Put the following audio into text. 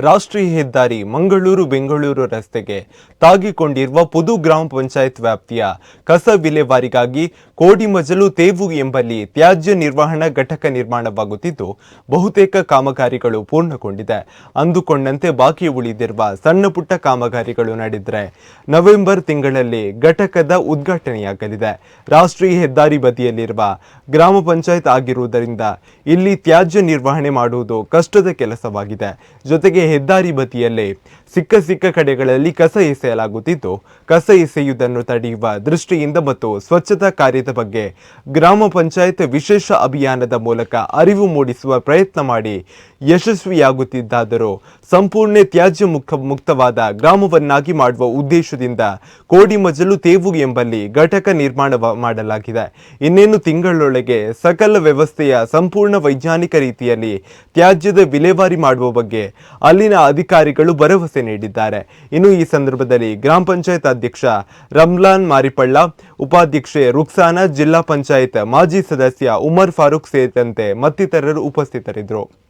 ರಾಷ್ಟ್ರೀಯ ಹೆದ್ದಾರಿ ಮಂಗಳೂರು ಬೆಂಗಳೂರು ರಸ್ತೆಗೆ ತಾಗಿಕೊಂಡಿರುವ ಪುದು ಗ್ರಾಮ ಪಂಚಾಯತ್ ವ್ಯಾಪ್ತಿಯ ಕಸ ವಿಲೇವಾರಿಗಾಗಿ ಕೋಡಿಮಜಲು ತೇವು ಎಂಬಲ್ಲಿ ತ್ಯಾಜ್ಯ ನಿರ್ವಹಣಾ ಘಟಕ ನಿರ್ಮಾಣವಾಗುತ್ತಿದ್ದು, ಬಹುತೇಕ ಕಾಮಗಾರಿಗಳು ಪೂರ್ಣಗೊಂಡಿದೆ. ಅಂದುಕೊಂಡಂತೆ ಬಾಕಿ ಉಳಿದಿರುವ ಸಣ್ಣ ಪುಟ್ಟ ಕಾಮಗಾರಿಗಳು ನಡೆದರೆ ನವೆಂಬರ್ ತಿಂಗಳಲ್ಲಿ ಘಟಕದ ಉದ್ಘಾಟನೆಯಾಗಲಿದೆ. ರಾಷ್ಟ್ರೀಯ ಹೆದ್ದಾರಿ ಬದಿಯಲ್ಲಿರುವ ಗ್ರಾಮ ಪಂಚಾಯತ್ ಆಗಿರುವುದರಿಂದ ಇಲ್ಲಿ ತ್ಯಾಜ್ಯ ನಿರ್ವಹಣೆ ಮಾಡುವುದು ಕಷ್ಟದ ಕೆಲಸವಾಗಿದೆ. ಜೊತೆಗೆ ಹೆದ್ದಾರಿ ಬದಿಯಲ್ಲೇ ಸಿಕ್ಕ ಸಿಕ್ಕ ಕಡೆಗಳಲ್ಲಿ ಕಸ ಎಸೆಯಲಾಗುತ್ತಿದ್ದು ಕಸ ಎಸೆಯುವುದನ್ನು ತಡೆಯುವ ದೃಷ್ಟಿಯಿಂದ ಮತ್ತು ಸ್ವಚ್ಛತಾ ಕಾರ್ಯದ ಬಗ್ಗೆ ಗ್ರಾಮ ಪಂಚಾಯತ್ ವಿಶೇಷ ಅಭಿಯಾನದ ಮೂಲಕ ಅರಿವು ಮೂಡಿಸುವ ಪ್ರಯತ್ನ ಮಾಡಿ ಯಶಸ್ವಿಯಾಗುತ್ತಿದ್ದಾದರೂ ಸಂಪೂರ್ಣ ತ್ಯಾಜ್ಯ ಮುಖ ಮುಕ್ತವಾದ ಗ್ರಾಮವನ್ನಾಗಿ ಮಾಡುವ ಉದ್ದೇಶದಿಂದ ಕೋಡಿಮಜಲು ತೇವು ಎಂಬಲ್ಲಿ ಘಟಕ ನಿರ್ಮಾಣ ಮಾಡಲಾಗಿದೆ. ಇನ್ನೇನು ತಿಂಗಳೊಳಗೆ ಸಕಲ ವ್ಯವಸ್ಥೆಯ ಸಂಪೂರ್ಣ ವೈಜ್ಞಾನಿಕ ರೀತಿಯಲ್ಲಿ ತ್ಯಾಜ್ಯದ ವಿಲೇವಾರಿ ಮಾಡುವ ಬಗ್ಗೆ ಅಲ್ಲಿನ ಅಧಿಕಾರಿಗಳು ಭರವಸೆ ನೀಡಿದ್ದಾರೆ. ಇನ್ನು ಈ ಸಂದರ್ಭದಲ್ಲಿ ಗ್ರಾಮ ಪಂಚಾಯತ್ ಅಧ್ಯಕ್ಷ ರಮ್ಲಾನ್ ಮಾರಿಪಳ್ಳ, ಉಪಾಧ್ಯಕ್ಷೆ ರುಕ್ಸಾನಾ, ಜಿಲ್ಲಾ ಪಂಚಾಯತ್ ಮಾಜಿ ಸದಸ್ಯ ಉಮರ್ ಫಾರೂಕ್ ಸೇರಿದಂತೆ ಮತ್ತಿತರರು ಉಪಸ್ಥಿತರಿದ್ದರು.